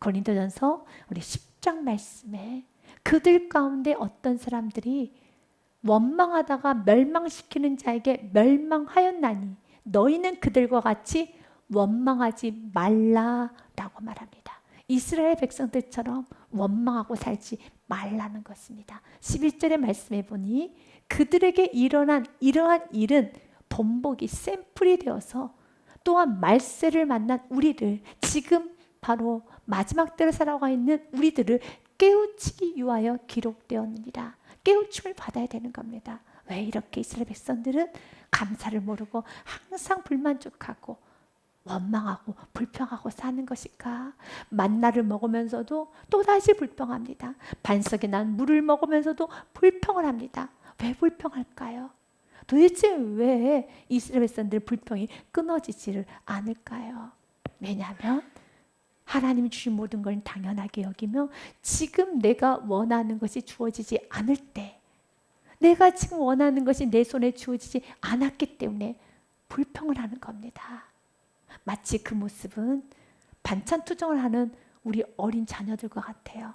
고린도전서 우리 10장 말씀에 그들 가운데 어떤 사람들이 원망하다가 멸망시키는 자에게 멸망하였나니 너희는 그들과 같이 원망하지 말라라고 말합니다. 이스라엘 백성들처럼 원망하고 살지 말라는 것입니다. 11절의 말씀에 보니 그들에게 일어난 이러한 일은 본보기 샘플이 되어서 또한 말세를 만난 우리를 지금 바로 마지막 때를 살아가 있는 우리들을 깨우치기 위하여 기록되었느니라. 깨우침을 받아야 되는 겁니다. 왜 이렇게 이스라엘 백성들은 감사를 모르고 항상 불만족하고 원망하고 불평하고 사는 것일까? 만나를 먹으면서도 또다시 불평합니다. 반석에 난 물을 먹으면서도 불평을 합니다. 왜 불평할까요? 도대체 왜 이스라엘 백성들 불평이 끊어지지를 않을까요? 왜냐하면 하나님이 주신 모든 걸 당연하게 여기며 지금 내가 원하는 것이 주어지지 않을 때 내가 지금 원하는 것이 내 손에 주어지지 않았기 때문에 불평을 하는 겁니다. 마치 그 모습은 반찬 투정을 하는 우리 어린 자녀들과 같아요.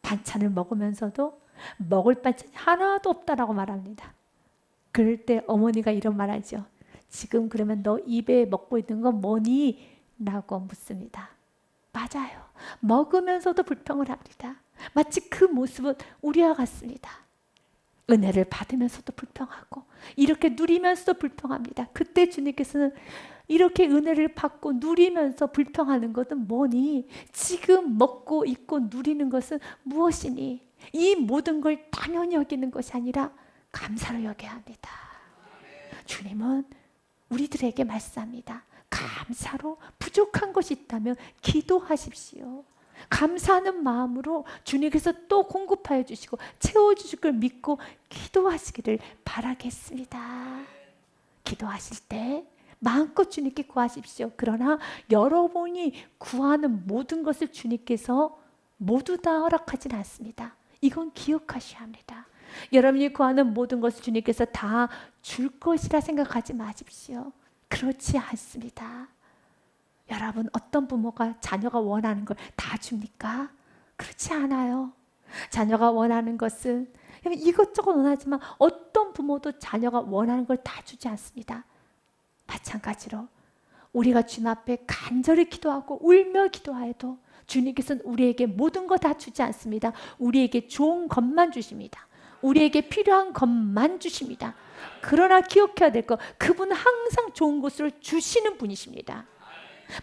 반찬을 먹으면서도 먹을 반찬이 하나도 없다라고 말합니다. 그럴 때 어머니가 이런 말하죠. 지금 그러면 너 입에 먹고 있는 건 뭐니? 라고 묻습니다. 맞아요. 먹으면서도 불평을 합니다. 마치 그 모습은 우리와 같습니다. 은혜를 받으면서도 불평하고 이렇게 누리면서도 불평합니다. 그때 주님께서는 이렇게 은혜를 받고 누리면서 불평하는 것은 뭐니? 지금 먹고 있고 누리는 것은 무엇이니? 이 모든 걸 당연히 여기는 것이 아니라 감사를 여겨야 합니다. 주님은 우리들에게 말씀합니다. 감사로 부족한 것이 있다면 기도하십시오. 감사하는 마음으로 주님께서 또 공급하여 주시고 채워 주실 걸 믿고 기도하시기를 바라겠습니다. 기도하실 때 마음껏 주님께 구하십시오. 그러나 여러분이 구하는 모든 것을 주님께서 모두 다 허락하진 않습니다. 이건 기억하셔야 합니다. 여러분이 구하는 모든 것을 주님께서 다 줄 것이라 생각하지 마십시오. 그렇지 않습니다. 여러분 어떤 부모가 자녀가 원하는 걸 다 줍니까? 그렇지 않아요. 자녀가 원하는 것은 이것저것 원하지만 어떤 부모도 자녀가 원하는 걸 다 주지 않습니다. 마찬가지로 우리가 주님 앞에 간절히 기도하고 울며 기도하여도 주님께서는 우리에게 모든 거 다 주지 않습니다. 우리에게 좋은 것만 주십니다. 우리에게 필요한 것만 주십니다. 그러나 기억해야 될 것, 그분은 항상 좋은 것을 주시는 분이십니다.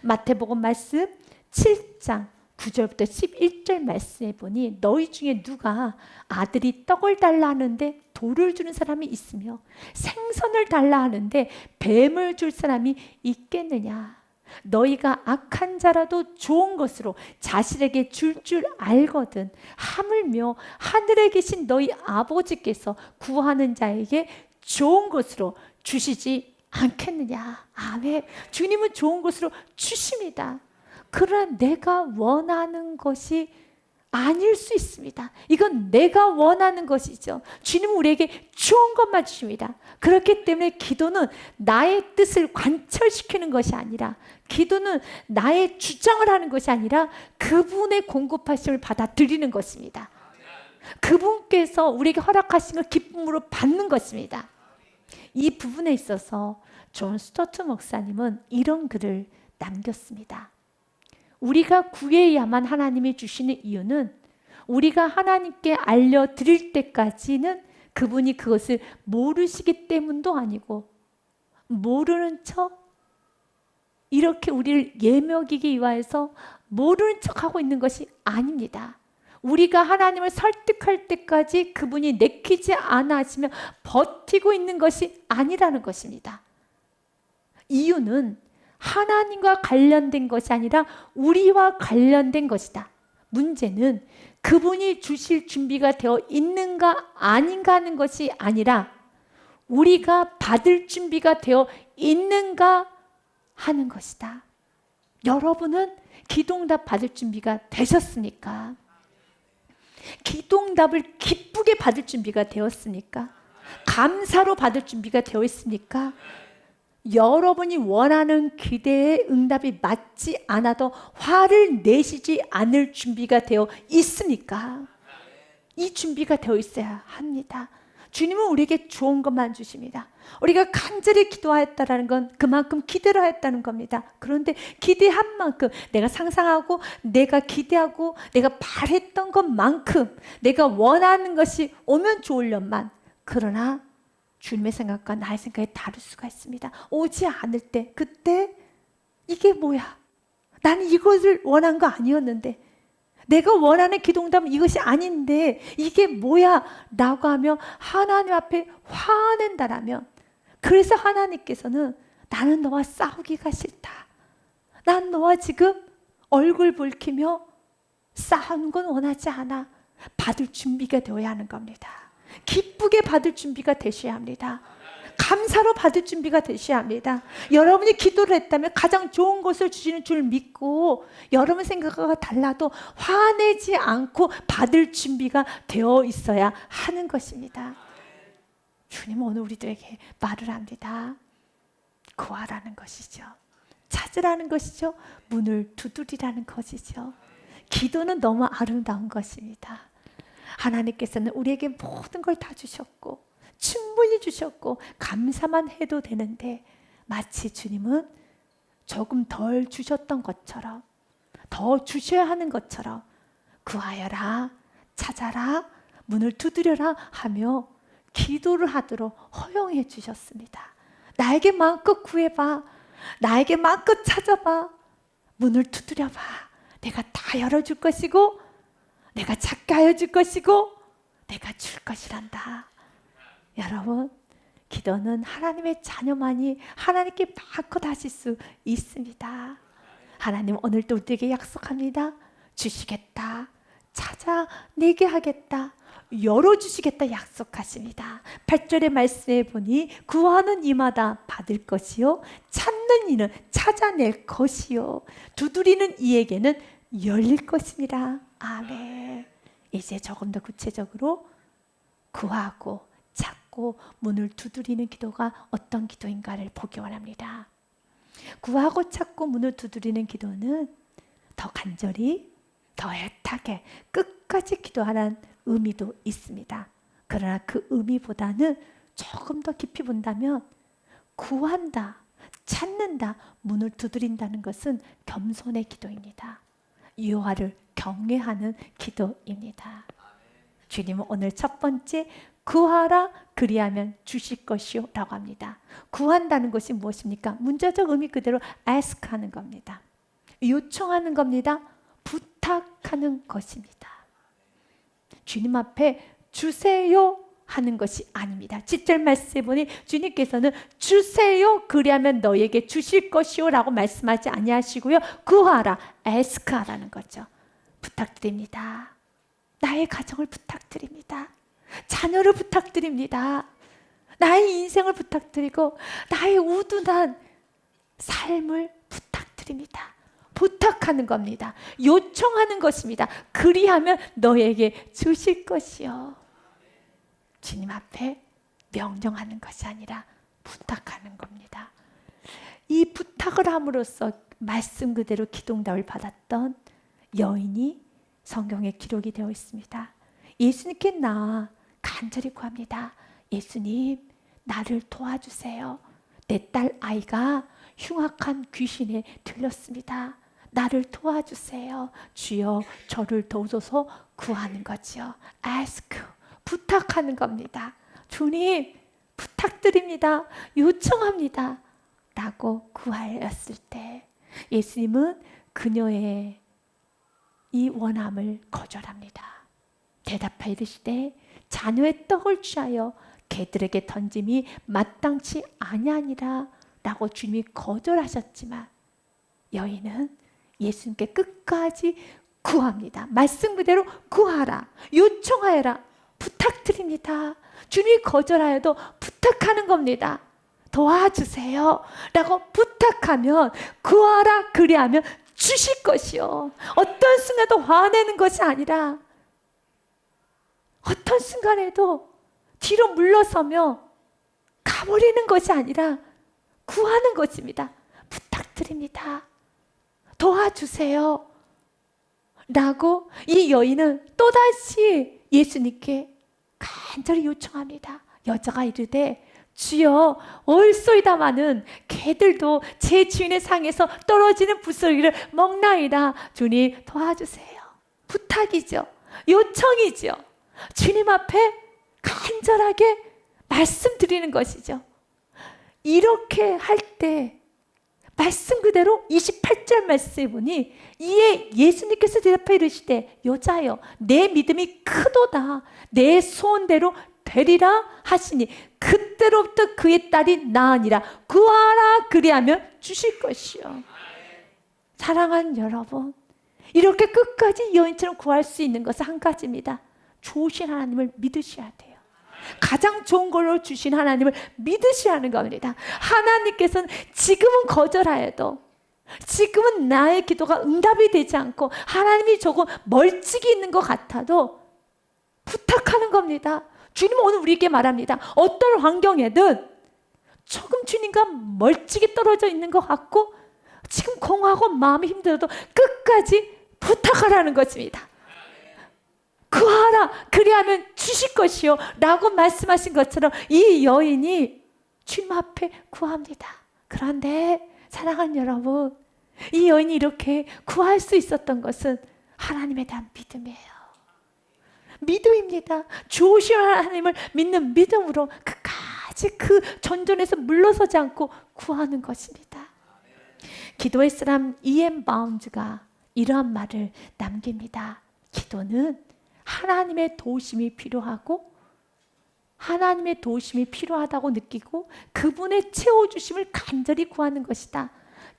마태복음 말씀 7장 9절부터 11절 말씀에 보니 너희 중에 누가 아들이 떡을 달라 하는데 돌을 주는 사람이 있으며 생선을 달라 하는데 뱀을 줄 사람이 있겠느냐? 너희가 악한 자라도 좋은 것으로 자신에게 줄줄 알거든 하물며 하늘에 계신 너희 아버지께서 구하는 자에게 좋은 것으로 주시지 않겠느냐. 아멘. 주님은 좋은 것으로 주십니다. 그러나 내가 원하는 것이 아닐 수 있습니다. 이건 내가 원하는 것이죠. 주님은 우리에게 좋은 것만 주십니다. 그렇기 때문에 기도는 나의 뜻을 관철시키는 것이 아니라 기도는 나의 주장을 하는 것이 아니라 그분의 공급하심을 받아들이는 것입니다. 그분께서 우리에게 허락하신 걸 기쁨으로 받는 것입니다. 이 부분에 있어서 존 스토트 목사님은 이런 글을 남겼습니다. 우리가 구해야만 하나님이 주시는 이유는 우리가 하나님께 알려드릴 때까지는 그분이 그것을 모르시기 때문도 아니고 모르는 척 이렇게 우리를 예명이기 위하여서 모르는 척하고 있는 것이 아닙니다. 우리가 하나님을 설득할 때까지 그분이 내키지 않아 하시면 버티고 있는 것이 아니라는 것입니다. 이유는 하나님과 관련된 것이 아니라 우리와 관련된 것이다. 문제는 그분이 주실 준비가 되어 있는가 아닌가 하는 것이 아니라 우리가 받을 준비가 되어 있는가 하는 것이다. 여러분은 기동답 받을 준비가 되셨습니까? 기동답을 기쁘게 받을 준비가 되었습니까? 감사로 받을 준비가 되어 있습니까? 여러분이 원하는 기대의 응답이 맞지 않아도 화를 내시지 않을 준비가 되어 있습니까? 이 준비가 되어 있어야 합니다. 주님은 우리에게 좋은 것만 주십니다. 우리가 간절히 기도하였다라는 건 그만큼 기대를 하였다는 겁니다. 그런데 기대한 만큼 내가 상상하고 내가 기대하고 내가 바랬던 것만큼 내가 원하는 것이 오면 좋으련만 그러나 주님의 생각과 나의 생각이 다를 수가 있습니다. 오지 않을 때 그때 이게 뭐야? 나는 이것을 원한 거 아니었는데 내가 원하는 기도응답은 이것이 아닌데 이게 뭐야? 라고 하며 하나님 앞에 화낸다라면 그래서 하나님께서는 나는 너와 싸우기가 싫다. 난 너와 지금 얼굴 붉히며 싸우는 건 원하지 않아. 받을 준비가 되어야 하는 겁니다. 기쁘게 받을 준비가 되셔야 합니다. 감사로 받을 준비가 되셔야 합니다. 여러분이 기도를 했다면 가장 좋은 것을 주시는 줄 믿고 여러분 생각과 달라도 화내지 않고 받을 준비가 되어 있어야 하는 것입니다. 주님은 오늘 우리들에게 말을 합니다. 구하라는 것이죠. 찾으라는 것이죠. 문을 두드리라는 것이죠. 기도는 너무 아름다운 것입니다. 하나님께서는 우리에게 모든 걸 다 주셨고 충분히 주셨고 감사만 해도 되는데 마치 주님은 조금 덜 주셨던 것처럼 더 주셔야 하는 것처럼 구하여라 찾아라 문을 두드려라 하며 기도를 하도록 허용해 주셨습니다. 나에게 마음껏 구해봐. 나에게 마음껏 찾아봐. 문을 두드려봐. 내가 다 열어줄 것이고 내가 찾게 하여 줄 것이고 내가 줄 것이란다. 여러분, 기도는 하나님의 자녀만이 하나님께 마음껏 하실 수 있습니다. 하나님 오늘도 우리에게 약속합니다. 주시겠다. 찾아 내게 하겠다. 열어주시겠다 약속하십니다. 8절의 말씀에 보니 구하는 이마다 받을 것이요 찾는 이는 찾아낼 것이요 두드리는 이에게는 열릴 것입니다. 아멘. 이제 조금 더 구체적으로 구하고 찾고 문을 두드리는 기도가 어떤 기도인가를 보기 원합니다. 구하고 찾고 문을 두드리는 기도는 더 간절히 더 애타게 끝까지 기도하는 의미도 있습니다. 그러나 그 의미보다는 조금 더 깊이 본다면 구한다, 찾는다, 문을 두드린다는 것은 겸손의 기도입니다. 여호와를 경외하는 기도입니다. 주님은 오늘 첫 번째 구하라 그리하면 주실 것이요라고 합니다. 구한다는 것이 무엇입니까? 문자적 의미 그대로 ask하는 겁니다. 요청하는 겁니다. 부탁하는 것입니다. 주님 앞에 주세요 하는 것이 아닙니다. 7절 말씀에 보니 주님께서는 주세요 그리하면 너에게 주실 것이요라고 말씀하지 아니하시고요. 구하라 에스크하라는 거죠. 부탁드립니다. 나의 가정을 부탁드립니다. 자녀를 부탁드립니다. 나의 인생을 부탁드리고 나의 우둔한 삶을 부탁드립니다. 부탁하는 겁니다. 요청하는 것입니다. 그리하면 너에게 주실 것이요. 주님 앞에 명령하는 것이 아니라 부탁하는 겁니다. 이 부탁을 함으로써 말씀 그대로 기동답을 받았던 여인이 성경에 기록이 되어 있습니다. 예수님께 나 간절히 구합니다. 예수님, 나를 도와주세요. 내 딸 아이가 흉악한 귀신에 들렸습니다. 나를 도와주세요. 주여, 저를 도우소서 구하는 거지요. ask, 부탁하는 겁니다. 주님, 부탁드립니다. 요청합니다. 라고 구하였을 때 예수님은 그녀의 이 원함을 거절합니다. 대답하여 이르시되 자녀의 떡을 취하여 개들에게 던짐이 마땅치 아니하니라 라고 주님이 거절하셨지만 여인은 예수님께 끝까지 구합니다. 말씀 그대로 구하라. 요청하여라. 부탁드립니다. 주님이 거절하여도 부탁하는 겁니다. 도와주세요. 라고 부탁하면 구하라 그리하면 주실 것이요. 어떤 순간도 화내는 것이 아니라 어떤 순간에도 뒤로 물러서며 가버리는 것이 아니라 구하는 것입니다. 부탁드립니다. 도와주세요. 라고 이 여인은 또다시 예수님께 간절히 요청합니다. 여자가 이르되 주여 얼쏘이다마는 개들도 제 주인의 상에서 떨어지는 부스러기를 먹나이다. 주님 도와주세요. 부탁이죠. 요청이죠. 주님 앞에 간절하게 말씀드리는 것이죠. 이렇게 할 때 말씀 그대로 28절 말씀에 보니 이에 예수님께서 대답해 이르시되 여자여 내 믿음이 크도다. 내 소원대로 되리라 하시니 그때로부터 그의 딸이 나으니라. 구하라 그리하면 주실 것이요. 사랑하는 여러분 이렇게 끝까지 여인처럼 구할 수 있는 것은 한 가지입니다 좋으신 하나님을 믿으셔야 돼요 가장 좋은 걸로 주신 하나님을 믿으셔야 하는 겁니다. 하나님께서는 지금은 거절하여도 지금은 나의 기도가 응답이 되지 않고 하나님이 조금 멀찍이 있는 것 같아도 부탁하는 겁니다. 주님은 오늘 우리에게 말합니다. 어떤 환경에든 조금 주님과 멀찍이 떨어져 있는 것 같고 지금 공하고 마음이 힘들어도 끝까지 부탁하라는 것입니다. 구하라. 그리하면 주실 것이요. 라고 말씀하신 것처럼 이 여인이 주님 앞에 구합니다. 그런데 사랑하는 여러분 이 여인이 이렇게 구할 수 있었던 것은 하나님에 대한 믿음이에요. 믿음입니다. 좋으신 하나님을 믿는 믿음으로 끝까지 그 전전에서 물러서지 않고 구하는 것입니다. 기도의 사람 이엠 바운즈가 이러한 말을 남깁니다. 기도는 하나님의 도우심이 필요하고 하나님의 도우심이 필요하다고 느끼고 그분의 채워주심을 간절히 구하는 것이다.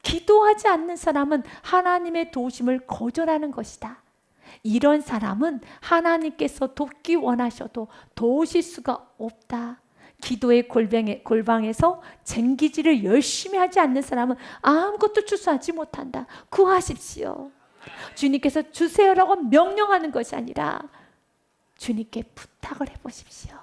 기도하지 않는 사람은 하나님의 도우심을 거절하는 것이다. 이런 사람은 하나님께서 돕기 원하셔도 도우실 수가 없다. 기도의 골방에, 골방에서 쟁기질을 열심히 하지 않는 사람은 아무것도 추수하지 못한다. 구하십시오. 주님께서 주세요라고 명령하는 것이 아니라 주님께 부탁을 해보십시오.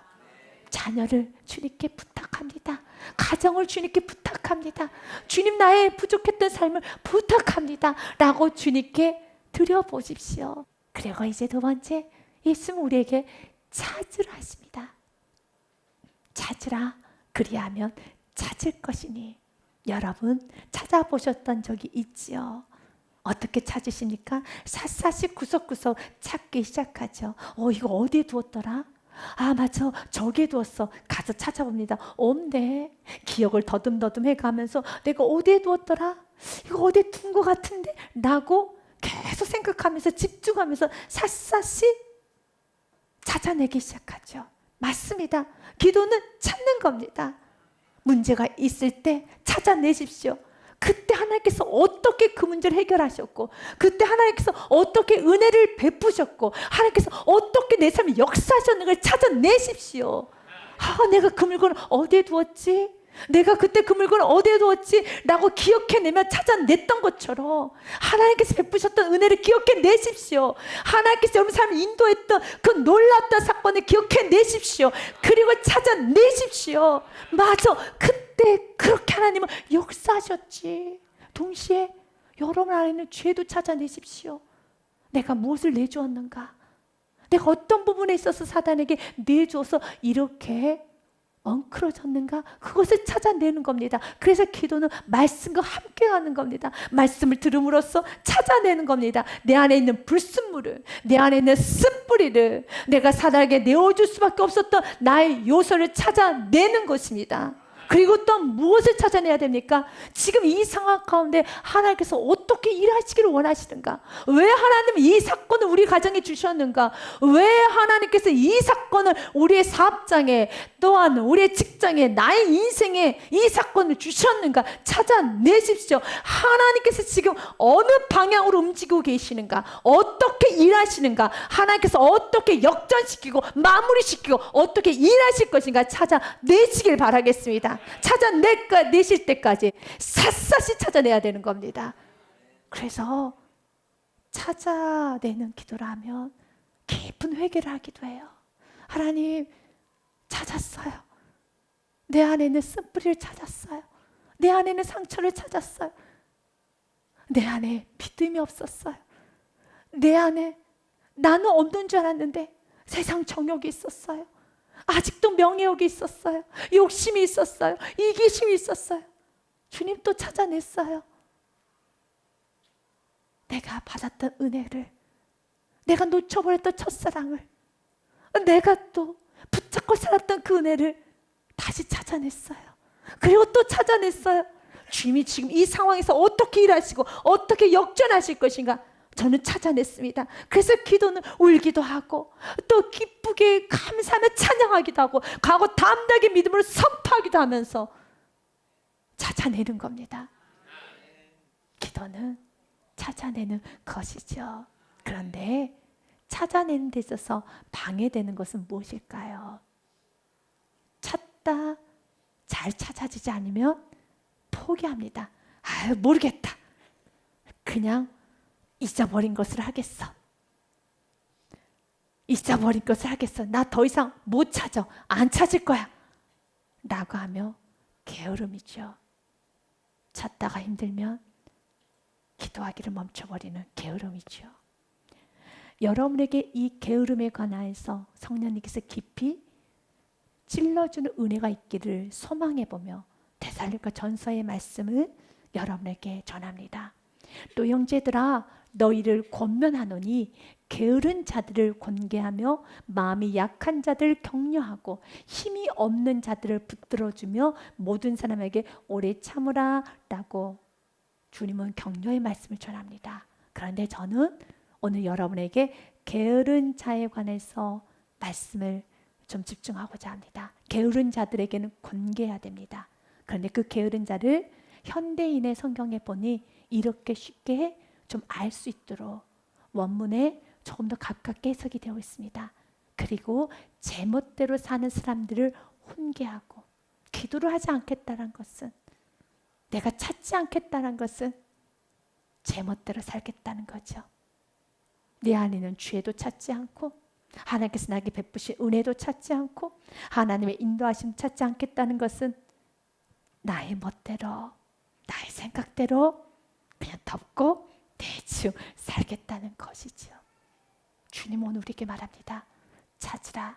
자녀를 주님께 부탁합니다. 가정을 주님께 부탁합니다. 주님 나의 부족했던 삶을 부탁합니다. 라고 주님께 드려보십시오. 그리고 이제 두 번째, 예수님 우리에게 찾으라 하십니다. 찾으라. 그리하면 찾을 것이니. 여러분, 찾아보셨던 적이 있지요? 어떻게 찾으십니까? 샅샅이 구석구석 찾기 시작하죠. 어, 이거 어디에 두었더라? 아, 맞아. 저기에 두었어. 가서 찾아봅니다. 없네. 기억을 더듬더듬 해 가면서 내가 어디에 두었더라? 이거 어디에 둔 것 같은데? 라고 계속 생각하면서 집중하면서 샅샅이 찾아내기 시작하죠. 맞습니다. 기도는 찾는 겁니다. 문제가 있을 때 찾아내십시오. 그때 하나님께서 어떻게 그 문제를 해결하셨고, 그때 하나님께서 어떻게 은혜를 베푸셨고, 하나님께서 어떻게 내 삶에 역사하셨는 걸 찾아내십시오. 아, 내가 그 물건을 어디에 두었지? 내가 그때 그 물건을 어디에 두었지? 라고 기억해내면 찾아냈던 것처럼 하나님께서 베푸셨던 은혜를 기억해내십시오. 하나님께서 여러분 삶을 인도했던 그 놀랐던 사건을 기억해내십시오. 그리고 찾아내십시오. 맞아. 그때 그렇게 하나님은 역사하셨지. 동시에 여러분 안에 있는 죄도 찾아내십시오. 내가 무엇을 내주었는가? 내가 어떤 부분에 있어서 사단에게 내줘서 이렇게 엉클어졌는가? 그것을 찾아내는 겁니다. 그래서 기도는 말씀과 함께 하는 겁니다. 말씀을 들음으로써 찾아내는 겁니다. 내 안에 있는 불순물을, 내 안에 있는 쓴뿌리를 내가 사단에게 내어줄 수밖에 없었던 나의 요소를 찾아내는 것입니다. 그리고 또 무엇을 찾아내야 됩니까? 지금 이 상황 가운데 하나님께서 어떻게 일하시기를 원하시는가? 왜 하나님은 이 사건을 우리 가정에 주셨는가? 왜 하나님께서 이 사건을 우리의 사업장에 또한 우리의 직장에 나의 인생에 이 사건을 주셨는가? 찾아내십시오. 하나님께서 지금 어느 방향으로 움직이고 계시는가? 어떻게 일하시는가? 하나님께서 어떻게 역전시키고 마무리시키고 어떻게 일하실 것인가? 찾아내시길 바라겠습니다. 찾아내실 때까지 샅샅이 찾아내야 되는 겁니다. 그래서 찾아내는 기도를 하면 깊은 회개를 하기도 해요. 하나님 찾았어요. 내 안에 있는 쓴뿌리를 찾았어요. 내 안에는 상처를 찾았어요. 내 안에 믿음이 없었어요. 내 안에 나는 없는 줄 알았는데 세상 정욕이 있었어요. 아직도 명예욕이 있었어요. 욕심이 있었어요. 이기심이 있었어요. 주님 또 찾아냈어요. 내가 받았던 은혜를, 내가 놓쳐버렸던 첫사랑을, 내가 또 붙잡고 살았던 그 은혜를 다시 찾아냈어요. 그리고 또 찾아냈어요. 주님이 지금 이 상황에서 어떻게 일하시고 어떻게 역전하실 것인가 저는 찾아냈습니다. 그래서 기도는 울기도 하고 또 기쁘게 감사하며 찬양하기도 하고 과거 담대하게 믿음으로 선포하기도 하면서 찾아내는 겁니다. 기도는 찾아내는 것이죠. 그런데 찾아내는 데 있어서 방해되는 것은 무엇일까요? 찾다 잘 찾아지지 않으면 포기합니다. 아 모르겠다. 그냥 잊어버린 것을 하겠어. 잊어버린 것을 하겠어. 나 더 이상 못 찾아. 안 찾을 거야. 라고 하며 게으름이죠. 찾다가 힘들면 기도하기를 멈춰버리는 게으름이죠. 여러분에게 이 게으름에 관하여서 성령님께서 깊이 찔러주는 은혜가 있기를 소망해 보며 대살림과 전서의 말씀을 여러분에게 전합니다. 또 형제들아 너희를 권면하노니 게으른 자들을 권계하며 마음이 약한 자들을 격려하고 힘이 없는 자들을 붙들어주며 모든 사람에게 오래 참으라라고 주님은 격려의 말씀을 전합니다. 그런데 저는 오늘 여러분에게 게으른 자에 관해서 말씀을 좀 집중하고자 합니다. 게으른 자들에게는 권계해야 됩니다. 그런데 그 게으른 자를 현대인의 성경에 보니 이렇게 쉽게 좀 알 수 있도록 원문에 조금 더 가깝게 해석이 되어 있습니다. 그리고 제멋대로 사는 사람들을 훈계하고 기도를 하지 않겠다는 것은 내가 찾지 않겠다는 것은 제멋대로 살겠다는 거죠. 내 안에는 죄도 찾지 않고 하나님께서 나에게 베푸신 은혜도 찾지 않고 하나님의 인도하심 찾지 않겠다는 것은 나의 멋대로 나의 생각대로 그냥 덮고 대충 살겠다는 것이죠. 주님 오늘 우리에게 말합니다. 찾으라.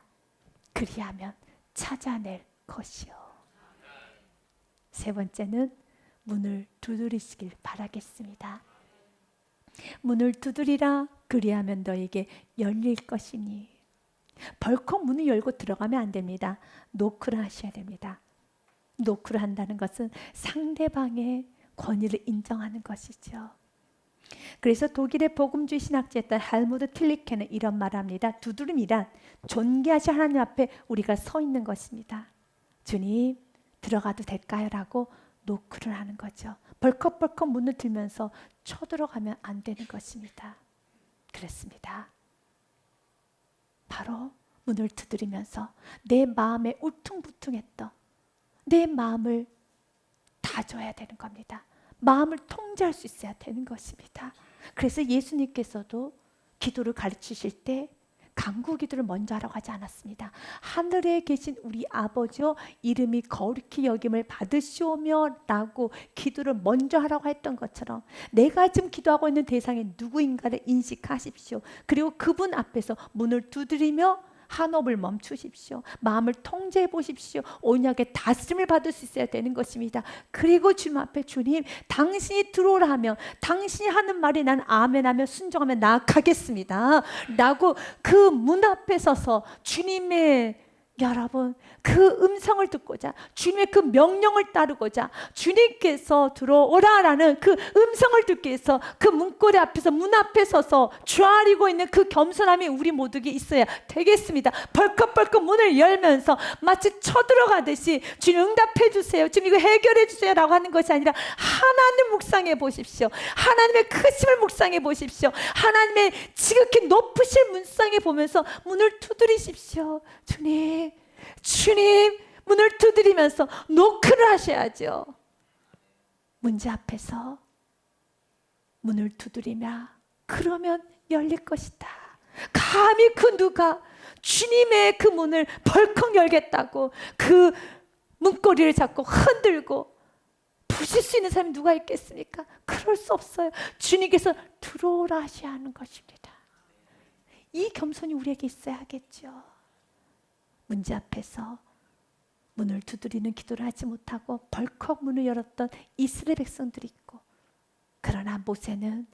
그리하면 찾아낼 것이요. 세 번째는 문을 두드리시길 바라겠습니다. 문을 두드리라 그리하면 너에게 열릴 것이니 벌컥 문을 열고 들어가면 안 됩니다. 노크를 하셔야 됩니다. 노크를 한다는 것은 상대방의 권위를 인정하는 것이죠. 그래서 독일의 복음주의 신학자였던 할무드 틸리케는 이런 말을 합니다. 두드림이란 존귀하신 하나님 앞에 우리가 서 있는 것입니다. 주님 들어가도 될까요? 라고 노크를 하는 거죠. 벌컥벌컥 문을 들면서 쳐들어가면 안 되는 것입니다. 그렇습니다. 바로 문을 두드리면서 내 마음에 울퉁불퉁했던 내 마음을 다 줘야 되는 겁니다. 마음을 통제할 수 있어야 되는 것입니다. 그래서 예수님께서도 기도를 가르치실 때 강구 기도를 먼저 하라고 하지 않았습니다. 하늘에 계신 우리 아버지여 이름이 거룩히 여김을 받으시오며라고 기도를 먼저 하라고 했던 것처럼 내가 지금 기도하고 있는 대상이 누구인가를 인식하십시오. 그리고 그분 앞에서 문을 두드리며 한호흡을 멈추십시오. 마음을 통제해 보십시오. 온약의 다스림을 받을 수 있어야 되는 것입니다. 그리고 주님 앞에 주님, 당신이 들어오라 하면 당신이 하는 말이 난 아멘하며 순종하며 나아가겠습니다. 라고 그 문 앞에 서서 주님의 여러분 그 음성을 듣고자 주님의 그 명령을 따르고자 주님께서 들어오라라는 그 음성을 듣기 위해서 그 문고리 앞에서 문 앞에 서서 좌리고 있는 그 겸손함이 우리 모두에게 있어야 되겠습니다. 벌컥벌컥 문을 열면서 마치 쳐들어가듯이 주님 응답해 주세요. 주님 이거 해결해 주세요라고 하는 것이 아니라 하나님 묵상해 보십시오. 하나님의 크심을 묵상해 보십시오. 하나님의 지극히 높으실 문상에 보면서 문을 두드리십시오. 주님 주님 문을 두드리면서 노크를 하셔야죠. 문제 앞에서 문을 두드리며 그러면 열릴 것이다. 감히 그 누가 주님의 그 문을 벌컥 열겠다고 그 문고리를 잡고 흔들고 부실 수 있는 사람이 누가 있겠습니까? 그럴 수 없어요. 주님께서 들어오라 하셔야 하는 것입니다. 이 겸손이 우리에게 있어야 하겠죠. 문제 앞에서 문을 두드리는 기도를 하지 못하고 벌컥 문을 열었던 이스라엘 백성들이 있고 그러나 모세는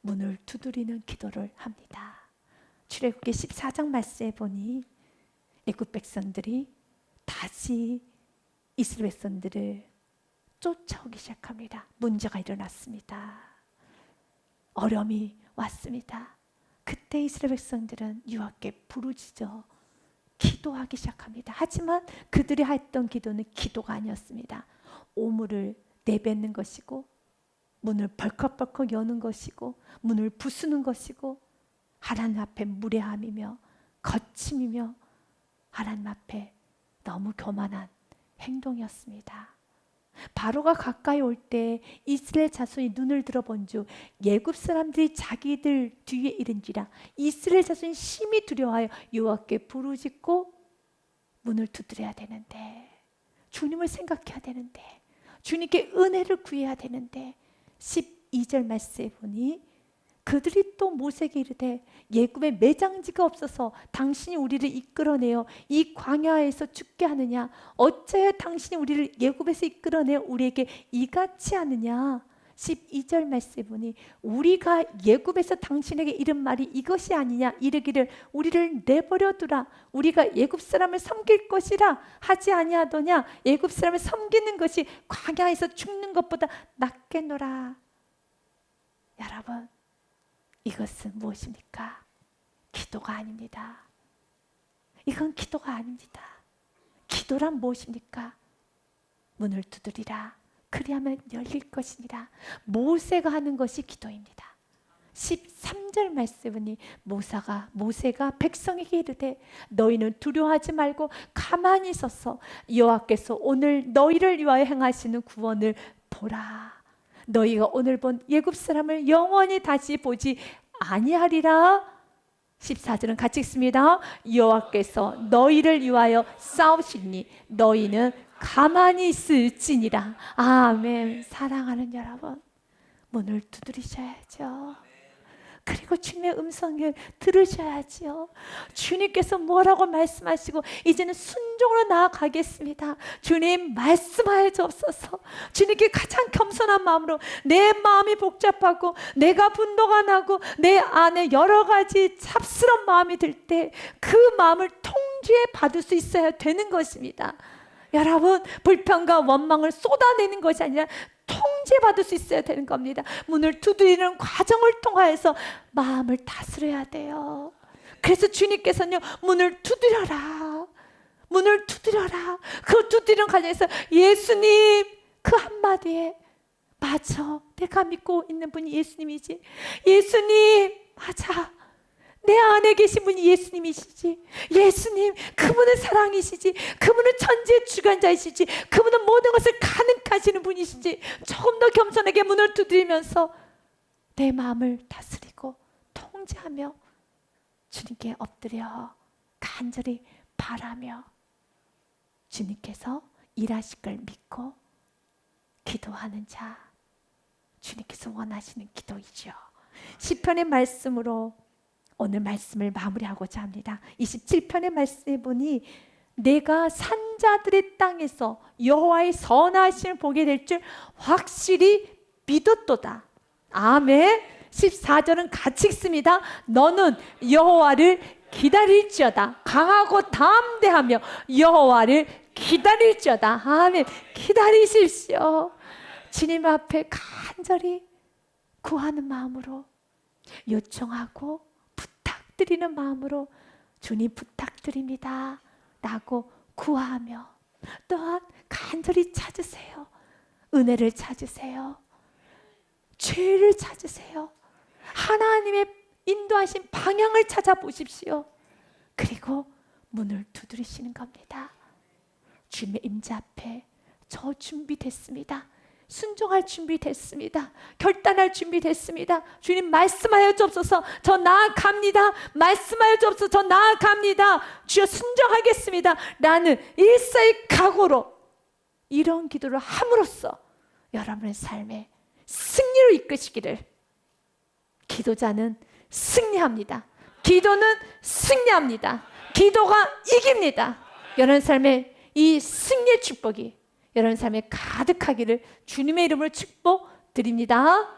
문을 두드리는 기도를 합니다. 출애굽기 14장 말씀에 보니 애굽 백성들이 다시 이스라엘 백성들을 쫓아오기 시작합니다. 문제가 일어났습니다. 어려움이 왔습니다. 그때 이스라엘 백성들은 유학께 부르짖어 기도하기 시작합니다. 하지만 그들이 했던 기도는 기도가 아니었습니다. 오물을 내뱉는 것이고 문을 벌컥벌컥 여는 것이고 문을 부수는 것이고 하나님 앞에 무례함이며 거침이며 하나님 앞에 너무 교만한 행동이었습니다. 바로가 가까이 올 때 이스라엘 자손이 눈을 들어본 즉 예굽 사람들이 자기들 뒤에 이른지라 이스라엘 자손이 심히 두려워하여 여호와께 부르짖고 문을 두드려야 되는데 주님을 생각해야 되는데 주님께 은혜를 구해야 되는데 12절 말씀에 보니 그들이 또 모세에게 이르되 예굽에 매장지가 없어서 당신이 우리를 이끌어내어 이 광야에서 죽게 하느냐? 어찌하여 당신이 우리를 예굽에서 이끌어내어 우리에게 이같이 하느냐? 12절 말씀에 보니 우리가 예굽에서 당신에게 이른 말이 이것이 아니냐? 이르기를 우리를 내버려 두라. 우리가 예굽 사람을 섬길 것이라 하지 아니하더냐? 예굽 사람을 섬기는 것이 광야에서 죽는 것보다 낫겠노라. 여러분 이것은 무엇입니까? 기도가 아닙니다. 이건 기도가 아닙니다. 기도란 무엇입니까? 문을 두드리라. 그리하면 열릴 것이니라. 모세가 하는 것이 기도입니다. 13절 말씀이 모사가 모세가 백성에게 이르되 너희는 두려워하지 말고 가만히 있어서 여호와께서 오늘 너희를 위하여 행하시는 구원을 보라. 너희가 오늘 본 예굽 사람을 영원히 다시 보지 아니하리라. 14절은 같이 읽습니다. 여호와께서 너희를 위하여 싸우시니 너희는 가만히 있을지니라. 아멘. 사랑하는 여러분, 문을 두드리셔야죠. 그리고 주님의 음성을 들으셔야지요. 주님께서 뭐라고 말씀하시고 이제는 순종으로 나아가겠습니다. 주님 말씀하여 주옵소서. 주님께 가장 겸손한 마음으로 내 마음이 복잡하고 내가 분노가 나고 내 안에 여러 가지 잡스러운 마음이 들 때 그 마음을 통제해 받을 수 있어야 되는 것입니다. 여러분 불평과 원망을 쏟아내는 것이 아니라 통제받을 수 있어야 되는 겁니다. 문을 두드리는 과정을 통하여서 마음을 다스려야 돼요. 그래서 주님께서는요 문을 두드려라, 문을 두드려라. 그 두드리는 과정에서 예수님 그 한마디에 맞아 내가 믿고 있는 분이 예수님이지. 예수님 맞아. 내 안에 계신 분이 예수님이시지. 예수님, 그분은 사랑이시지. 그분은 천지의 주관자이시지. 그분은 모든 것을 가능하시는 분이시지. 조금 더 겸손하게 문을 두드리면서 내 마음을 다스리고 통제하며 주님께 엎드려 간절히 바라며 주님께서 일하실 걸 믿고 기도하는 자. 주님께서 원하시는 기도이죠. 시편의 말씀으로 오늘 말씀을 마무리하고자 합니다. 27편의 말씀에 보니 내가 산자들의 땅에서 여호와의 선하심을 보게 될 줄 확실히 믿었도다. 아멘. 14절은 같이 읽습니다. 너는 여호와를 기다릴지어다. 강하고 담대하며 여호와를 기다릴지어다. 아멘. 기다리십시오. 주님 앞에 간절히 구하는 마음으로 요청하고 드리는 마음으로 주님 부탁드립니다. 라고 구하며 또한 간절히 찾으세요. 은혜를 찾으세요. 죄를 찾으세요. 하나님의 인도하신 방향을 찾아보십시오. 그리고 문을 두드리시는 겁니다. 주님의 임자 앞에 저 준비됐습니다. 순종할 준비 됐습니다. 결단할 준비 됐습니다. 주님 말씀하여 주옵소서. 저 나아갑니다. 말씀하여 주옵소서. 저 나아갑니다. 주여 순종하겠습니다. 라는 일사의 각오로 이런 기도를 함으로써 여러분의 삶에 승리로 이끄시기를 기도자는 승리합니다. 기도는 승리합니다. 기도가 이깁니다. 여러분 삶에 이 승리의 축복이 여러분 삶에 가득하기를 주님의 이름을 축복드립니다.